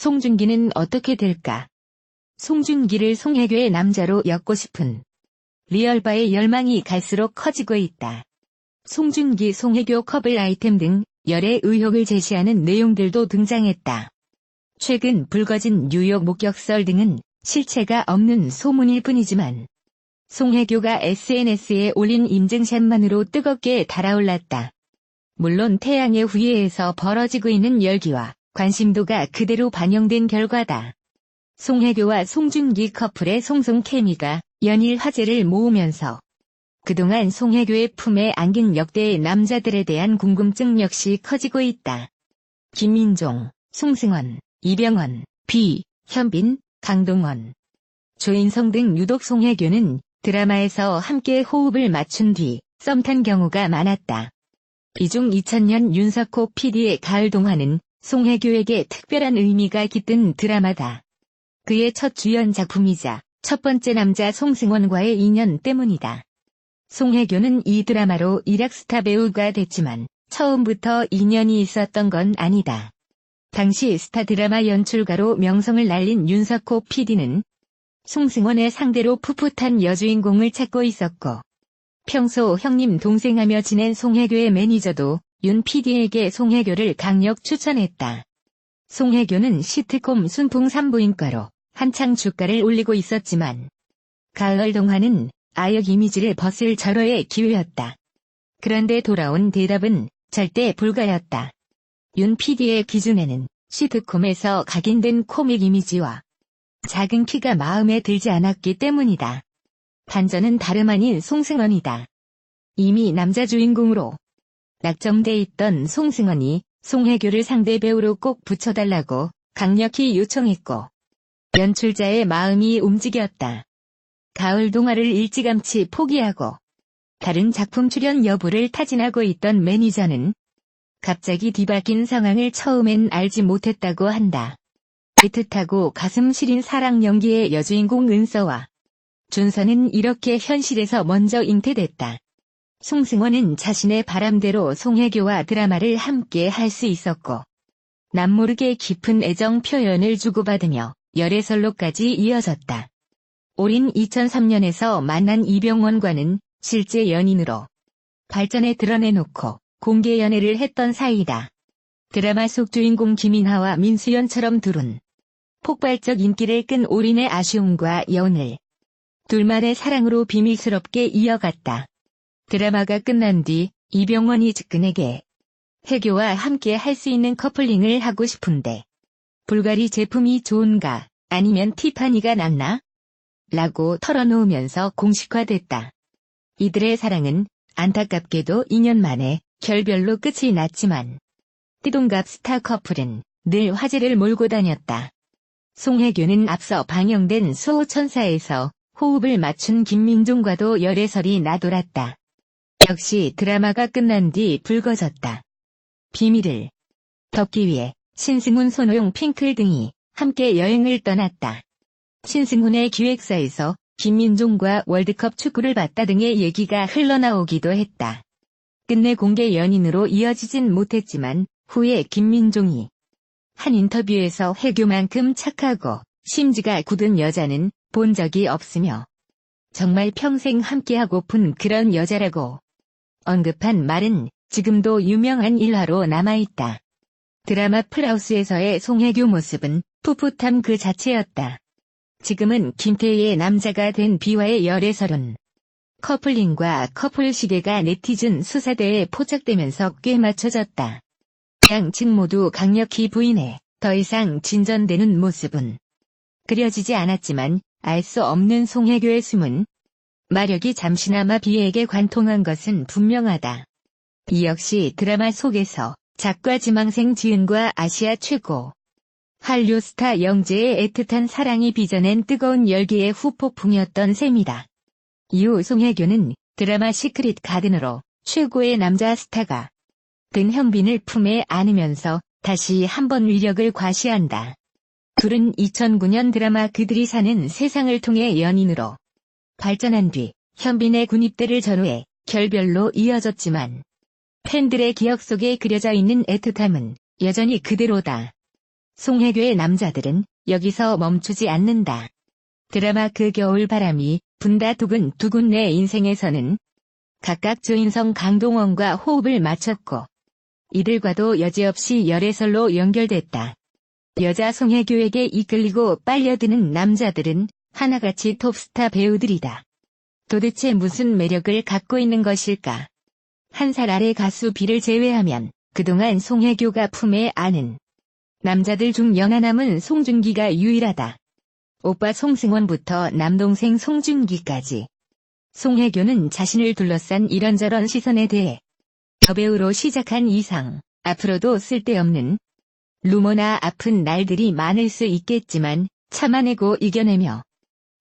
송중기는 어떻게 될까? 송중기를 송혜교의 남자로 엮고 싶은 리얼바의 열망이 갈수록 커지고 있다. 송중기 송혜교 커플 아이템 등 열의 의혹을 제시하는 내용들도 등장했다. 최근 불거진 뉴욕 목격설 등은 실체가 없는 소문일 뿐이지만 송혜교가 SNS에 올린 인증샷만으로 뜨겁게 달아올랐다. 물론 태양의 후예에서 벌어지고 있는 열기와 관심도가 그대로 반영된 결과다. 송혜교와 송중기 커플의 송송 케미가 연일 화제를 모으면서 그동안 송혜교의 품에 안긴 역대의 남자들에 대한 궁금증 역시 커지고 있다. 김민종, 송승헌, 이병헌, 비, 현빈, 강동원, 조인성 등 유독 송혜교는 드라마에서 함께 호흡을 맞춘 뒤 썸 탄 경우가 많았다. 이 중 2000년 윤석호 PD의 가을 동화는 송혜교에게 특별한 의미가 깃든 드라마다. 그의 첫 주연 작품이자 첫 번째 남자 송승원과의 인연 때문이다. 송혜교는 이 드라마로 일약스타 배우가 됐지만 처음부터 인연이 있었던 건 아니다. 당시 스타 드라마 연출가로 명성을 날린 윤석호 PD는 송승원의 상대로 풋풋한 여주인공을 찾고 있었고 평소 형님 동생하며 지낸 송혜교의 매니저도 윤 PD에게 송혜교를 강력 추천했다. 송혜교는 시트콤 순풍 산부인과로 한창 주가를 올리고 있었지만 가을 동화는 아역 이미지를 벗을 절호의 기회였다. 그런데 돌아온 대답은 절대 불가였다. 윤 PD의 기준에는 시트콤에서 각인된 코믹 이미지와 작은 키가 마음에 들지 않았기 때문이다. 반전은 다름 아닌 송승헌이다. 이미 남자 주인공으로 낙점돼 있던 송승헌이 송혜교를 상대 배우로 꼭 붙여달라고 강력히 요청했고 연출자의 마음이 움직였다. 가을 동화를 일찌감치 포기하고 다른 작품 출연 여부를 타진하고 있던 매니저는 갑자기 뒤바뀐 상황을 처음엔 알지 못했다고 한다. 애틋하고 가슴 시린 사랑 연기의 여주인공 은서와 준서는 이렇게 현실에서 먼저 잉태됐다. 송승헌은 자신의 바람대로 송혜교와 드라마를 함께 할 수 있었고 남모르게 깊은 애정 표현을 주고받으며 열애설로까지 이어졌다. 올인 2003년에서 만난 이병원과는 실제 연인으로 발전에 드러내놓고 공개 연애를 했던 사이다. 드라마 속 주인공 김인하와 민수연처럼 둘은 폭발적 인기를 끈 올인의 아쉬움과 연을 둘만의 사랑으로 비밀스럽게 이어갔다. 드라마가 끝난 뒤 이병원이 측근에게 해교와 함께 할 수 있는 커플링을 하고 싶은데 불가리 제품이 좋은가 아니면 티파니가 낫나? 라고 털어놓으면서 공식화됐다. 이들의 사랑은 안타깝게도 2년 만에 결별로 끝이 났지만 띠동갑 스타 커플은 늘 화제를 몰고 다녔다. 송혜교는 앞서 방영된 수호천사에서 호흡을 맞춘 김민종과도 열애설이 나돌았다. 역시 드라마가 끝난 뒤 불거졌다. 비밀을 덮기 위해 신승훈 손호용 핑클 등이 함께 여행을 떠났다. 신승훈의 기획사에서 김민종과 월드컵 축구를 봤다 등의 얘기가 흘러나오기도 했다. 끝내 공개 연인으로 이어지진 못했지만 후에 김민종이 한 인터뷰에서 해교만큼 착하고 심지가 굳은 여자는 본 적이 없으며 정말 평생 함께하고픈 그런 여자라고 언급한 말은 지금도 유명한 일화로 남아있다. 드라마 플라우스에서의 송혜교 모습은 풋풋함 그 자체였다. 지금은 김태희의 남자가 된 비와의 열애설은 커플링과 커플 시계가 네티즌 수사대에 포착되면서 꽤 맞춰졌다. 양측 모두 강력히 부인해 더 이상 진전되는 모습은 그려지지 않았지만 알 수 없는 송혜교의 숨은 마력이 잠시나마 비에게 관통한 것은 분명하다. 이 역시 드라마 속에서 작가 지망생 지은과 아시아 최고 한류 스타 영재의 애틋한 사랑이 빚어낸 뜨거운 열기의 후폭풍이었던 셈이다. 이후 송혜교는 드라마 시크릿 가든으로 최고의 남자 스타가 된 현빈을 품에 안으면서 다시 한번 위력을 과시한다. 둘은 2009년 드라마 그들이 사는 세상을 통해 연인으로 발전한 뒤 현빈의 군입대를 전후해 결별로 이어졌지만 팬들의 기억 속에 그려져 있는 애틋함은 여전히 그대로다. 송혜교의 남자들은 여기서 멈추지 않는다. 드라마 그 겨울 바람이 분다 두근 두근 내 인생에서는 각각 조인성 강동원과 호흡을 맞췄고 이들과도 여지없이 열애설로 연결됐다. 여자 송혜교에게 이끌리고 빨려드는 남자들은 하나같이 톱스타 배우들이다. 도대체 무슨 매력을 갖고 있는 것일까? 한 살 아래 가수 비를 제외하면 그동안 송혜교가 품에 안은 남자들 중 연하남은 송중기가 유일하다. 오빠 송승원부터 남동생 송중기까지. 송혜교는 자신을 둘러싼 이런저런 시선에 대해 여배우로 시작한 이상 앞으로도 쓸데없는 루머나 아픈 날들이 많을 수 있겠지만 참아내고 이겨내며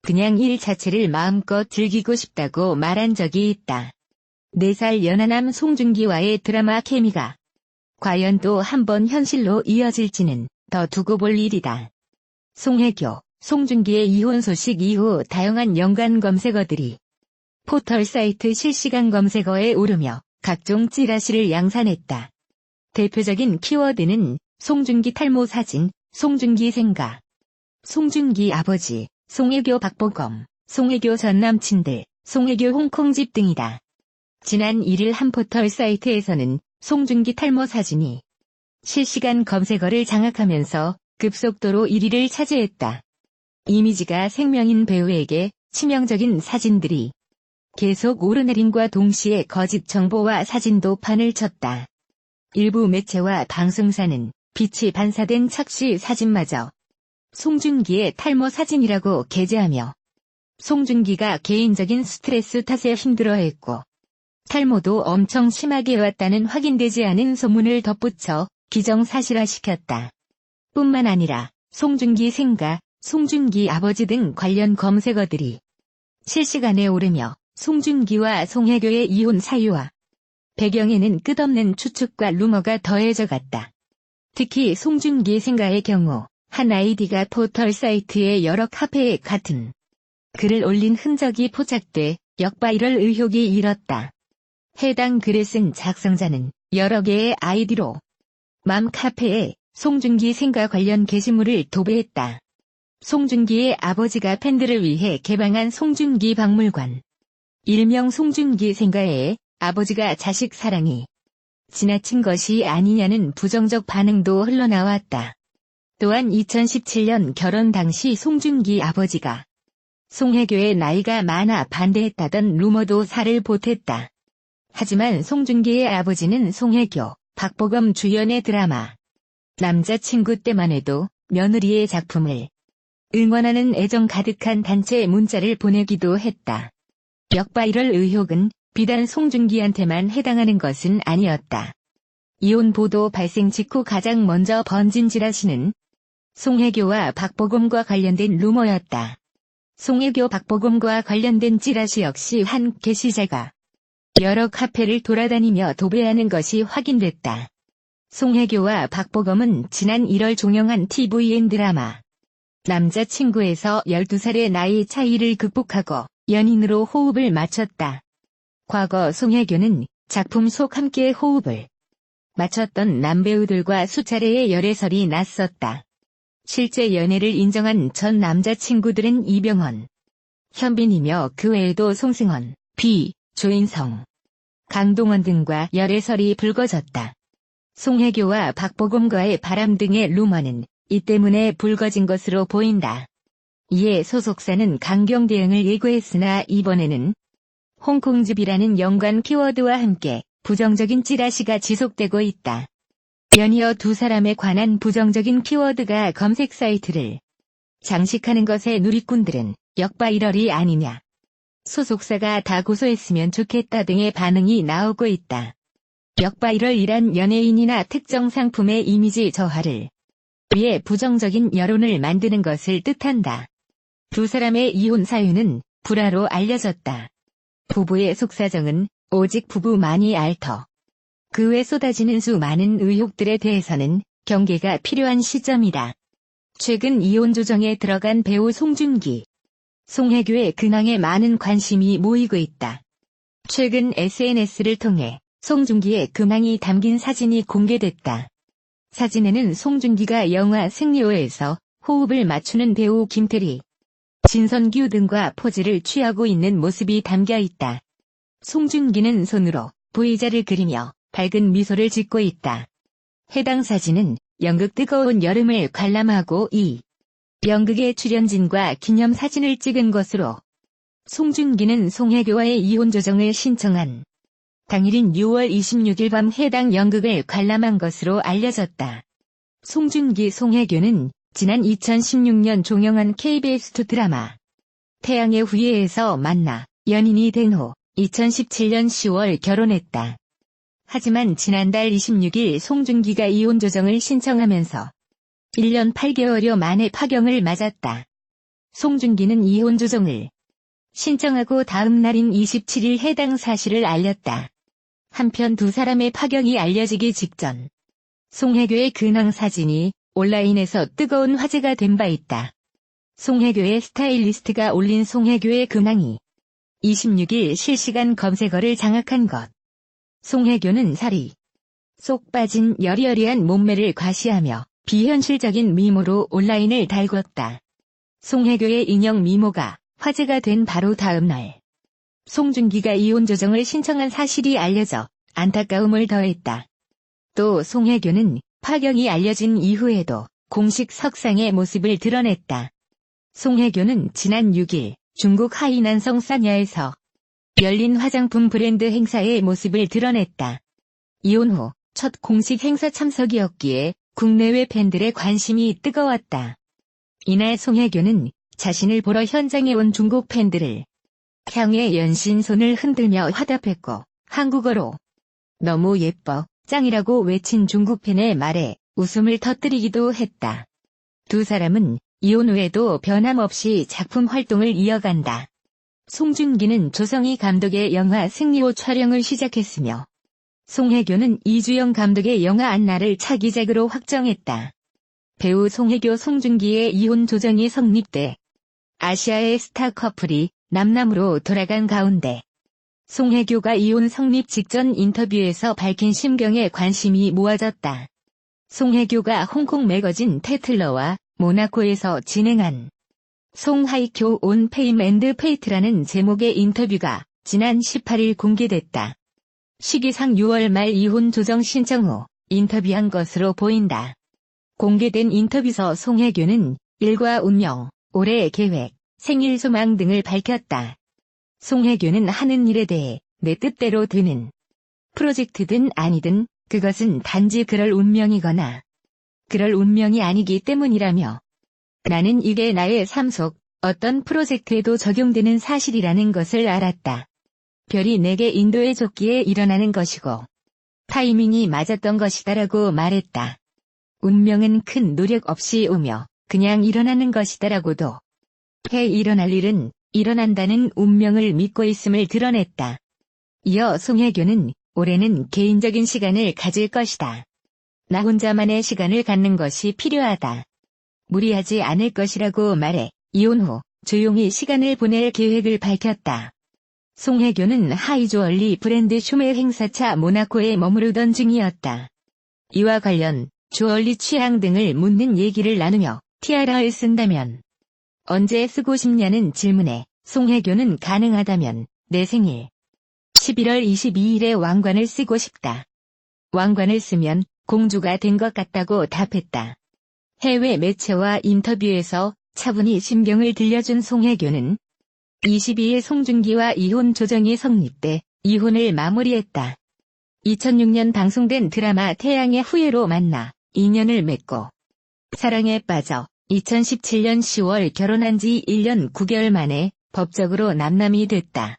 그냥 일 자체를 마음껏 즐기고 싶다고 말한 적이 있다. 4살 연하남 송중기와의 드라마 케미가 과연 또 한 번 현실로 이어질지는 더 두고 볼 일이다. 송혜교, 송중기의 이혼 소식 이후 다양한 연관 검색어들이 포털 사이트 실시간 검색어에 오르며 각종 찌라시를 양산했다. 대표적인 키워드는 송중기 탈모 사진, 송중기 생가, 송중기 아버지, 송혜교 박보검, 송혜교 전 남친들, 송혜교 홍콩집 등이다. 지난 1일 한 포털 사이트에서는 송중기 탈모 사진이 실시간 검색어를 장악하면서 급속도로 1위를 차지했다. 이미지가 생명인 배우에게 치명적인 사진들이 계속 오르내림과 동시에 거짓 정보와 사진도 판을 쳤다. 일부 매체와 방송사는 빛이 반사된 착시 사진마저 송중기의 탈모 사진이라고 게재하며 송중기가 개인적인 스트레스 탓에 힘들어했고 탈모도 엄청 심하게 왔다는 확인되지 않은 소문을 덧붙여 기정사실화시켰다. 뿐만 아니라 송중기 생가, 송중기 아버지 등 관련 검색어들이 실시간에 오르며 송중기와 송혜교의 이혼 사유와 배경에는 끝없는 추측과 루머가 더해져 갔다. 특히 송중기 생가의 경우 한 아이디가 포털 사이트에 여러 카페에 같은 글을 올린 흔적이 포착돼 역바이럴 의혹이 일었다. 해당 글을 쓴 작성자는 여러 개의 아이디로 맘 카페에 송중기 생가 관련 게시물을 도배했다. 송중기의 아버지가 팬들을 위해 개방한 송중기 박물관. 일명 송중기 생가에 아버지가 자식 사랑이 지나친 것이 아니냐는 부정적 반응도 흘러나왔다. 또한 2017년 결혼 당시 송중기 아버지가 송혜교의 나이가 많아 반대했다던 루머도 살을 보탰다. 하지만 송중기의 아버지는 송혜교, 박보검 주연의 드라마 남자친구 때만 해도 며느리의 작품을 응원하는 애정 가득한 단체 문자를 보내기도 했다. 역바 이럴 의혹은 비단 송중기한테만 해당하는 것은 아니었다. 이혼 보도 발생 직후 가장 먼저 번진 지라시는 송혜교와 박보검과 관련된 루머였다. 송혜교 박보검과 관련된 찌라시 역시 한 게시자가 여러 카페를 돌아다니며 도배하는 것이 확인됐다. 송혜교와 박보검은 지난 1월 종영한 TVN 드라마 남자친구에서 12살의 나이 차이를 극복하고 연인으로 호흡을 맞췄다. 과거 송혜교는 작품 속 함께 호흡을 맞췄던 남배우들과 수차례의 열애설이 났었다. 실제 연애를 인정한 전 남자친구들은 이병헌, 현빈이며 그 외에도 송승헌, 비, 조인성, 강동원 등과 열애설이 불거졌다. 송혜교와 박보검과의 바람 등의 루머는 이 때문에 불거진 것으로 보인다. 이에 소속사는 강경 대응을 예고했으나 이번에는 홍콩집이라는 연관 키워드와 함께 부정적인 찌라시가 지속되고 있다. 연이어 두 사람에 관한 부정적인 키워드가 검색 사이트를 장식하는 것에 누리꾼들은 역바이럴이 아니냐. 소속사가 다 고소했으면 좋겠다 등의 반응이 나오고 있다. 역바이럴이란 연예인이나 특정 상품의 이미지 저하를 위해 부정적인 여론을 만드는 것을 뜻한다. 두 사람의 이혼 사유는 불화로 알려졌다. 부부의 속사정은 오직 부부만이 알 터. 그 외 쏟아지는 수많은 의혹들에 대해서는 경계가 필요한 시점이다. 최근 이혼 조정에 들어간 배우 송중기. 송혜교의 근황에 많은 관심이 모이고 있다. 최근 SNS를 통해 송중기의 근황이 담긴 사진이 공개됐다. 사진에는 송중기가 영화 승리호에서 호흡을 맞추는 배우 김태리, 진선규 등과 포즈를 취하고 있는 모습이 담겨 있다. 송중기는 손으로 V자를 그리며 밝은 미소를 짓고 있다. 해당 사진은 연극 뜨거운 여름을 관람하고 이 연극의 출연진과 기념 사진을 찍은 것으로 송중기는 송혜교와의 이혼 조정을 신청한 당일인 6월 26일 밤 해당 연극을 관람한 것으로 알려졌다. 송중기 송혜교는 지난 2016년 종영한 KBS2 드라마 태양의 후예에서 만나 연인이 된 후 2017년 10월 결혼했다. 하지만 지난달 26일 송중기가 이혼 조정을 신청하면서 1년 8개월여 만에 파경을 맞았다. 송중기는 이혼 조정을 신청하고 다음 날인 27일 해당 사실을 알렸다. 한편 두 사람의 파경이 알려지기 직전 송혜교의 근황 사진이 온라인에서 뜨거운 화제가 된 바 있다. 송혜교의 스타일리스트가 올린 송혜교의 근황이 26일 실시간 검색어를 장악한 것. 송혜교는 살이 쏙 빠진 여리여리한 몸매를 과시하며 비현실적인 미모로 온라인을 달궜다. 송혜교의 인형 미모가 화제가 된 바로 다음 날. 송중기가 이혼 조정을 신청한 사실이 알려져 안타까움을 더했다. 또 송혜교는 파경이 알려진 이후에도 공식 석상의 모습을 드러냈다. 송혜교는 지난 6일 중국 하이난성 사냐에서 열린 화장품 브랜드 행사의 모습을 드러냈다. 이혼 후첫 공식 행사 참석이었기에 국내외 팬들의 관심이 뜨거웠다. 이날 송혜교는 자신을 보러 현장에 온 중국 팬들을 향해 연신 손을 흔들며 화답했고 한국어로 너무 예뻐 짱이라고 외친 중국 팬의 말에 웃음을 터뜨리기도 했다. 두 사람은 이혼 후에도 변함없이 작품 활동을 이어간다. 송중기는 조성희 감독의 영화 승리호 촬영을 시작했으며 송혜교는 이주영 감독의 영화 안나를 차기작으로 확정했다. 배우 송혜교 송중기의 이혼 조정이 성립돼 아시아의 스타 커플이 남남으로 돌아간 가운데 송혜교가 이혼 성립 직전 인터뷰에서 밝힌 심경에 관심이 모아졌다. 송혜교가 홍콩 매거진 테틀러와 모나코에서 진행한 송하이교 온 페임 앤드 페이트라는 제목의 인터뷰가 지난 18일 공개됐다. 시기상 6월 말 이혼 조정 신청 후 인터뷰한 것으로 보인다. 공개된 인터뷰서 송혜교는 일과 운명, 올해 계획, 생일 소망 등을 밝혔다. 송혜교는 하는 일에 대해 내 뜻대로 되는 프로젝트든 아니든 그것은 단지 그럴 운명이거나 그럴 운명이 아니기 때문이라며 나는 이게 나의 삶 속 어떤 프로젝트에도 적용되는 사실이라는 것을 알았다. 별이 내게 인도해줬기에 일어나는 것이고 타이밍이 맞았던 것이다라고 말했다. 운명은 큰 노력 없이 오며 그냥 일어나는 것이다라고도 해 일어날 일은 일어난다는 운명을 믿고 있음을 드러냈다. 이어 송혜교는 올해는 개인적인 시간을 가질 것이다. 나 혼자만의 시간을 갖는 것이 필요하다. 무리하지 않을 것이라고 말해 이혼 후 조용히 시간을 보낼 계획을 밝혔다. 송혜교는 하이조얼리 브랜드 쇼메 행사차 모나코에 머무르던 중이었다. 이와 관련 주얼리 취향 등을 묻는 얘기를 나누며 티아라를 쓴다면 언제 쓰고 싶냐는 질문에 송혜교는 가능하다면 내 생일 11월 22일에 왕관을 쓰고 싶다. 왕관을 쓰면 공주가 된 것 같다고 답했다. 해외 매체와 인터뷰에서 차분히 심경을 들려준 송혜교는 22일 송중기와 이혼 조정이 성립돼 이혼을 마무리했다. 2006년 방송된 드라마 태양의 후예로 만나 인연을 맺고 사랑에 빠져 2017년 10월 결혼한 지 1년 9개월 만에 법적으로 남남이 됐다.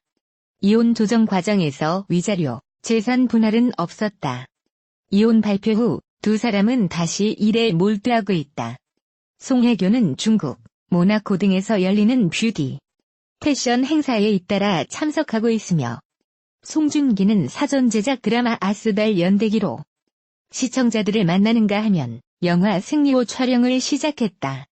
이혼 조정 과정에서 위자료, 재산 분할은 없었다. 이혼 발표 후 두 사람은 다시 일에 몰두하고 있다. 송혜교는 중국, 모나코 등에서 열리는 뷰티, 패션 행사에 잇따라 참석하고 있으며 송중기는 사전 제작 드라마 아스달 연대기로 시청자들을 만나는가 하면 영화 승리호 촬영을 시작했다.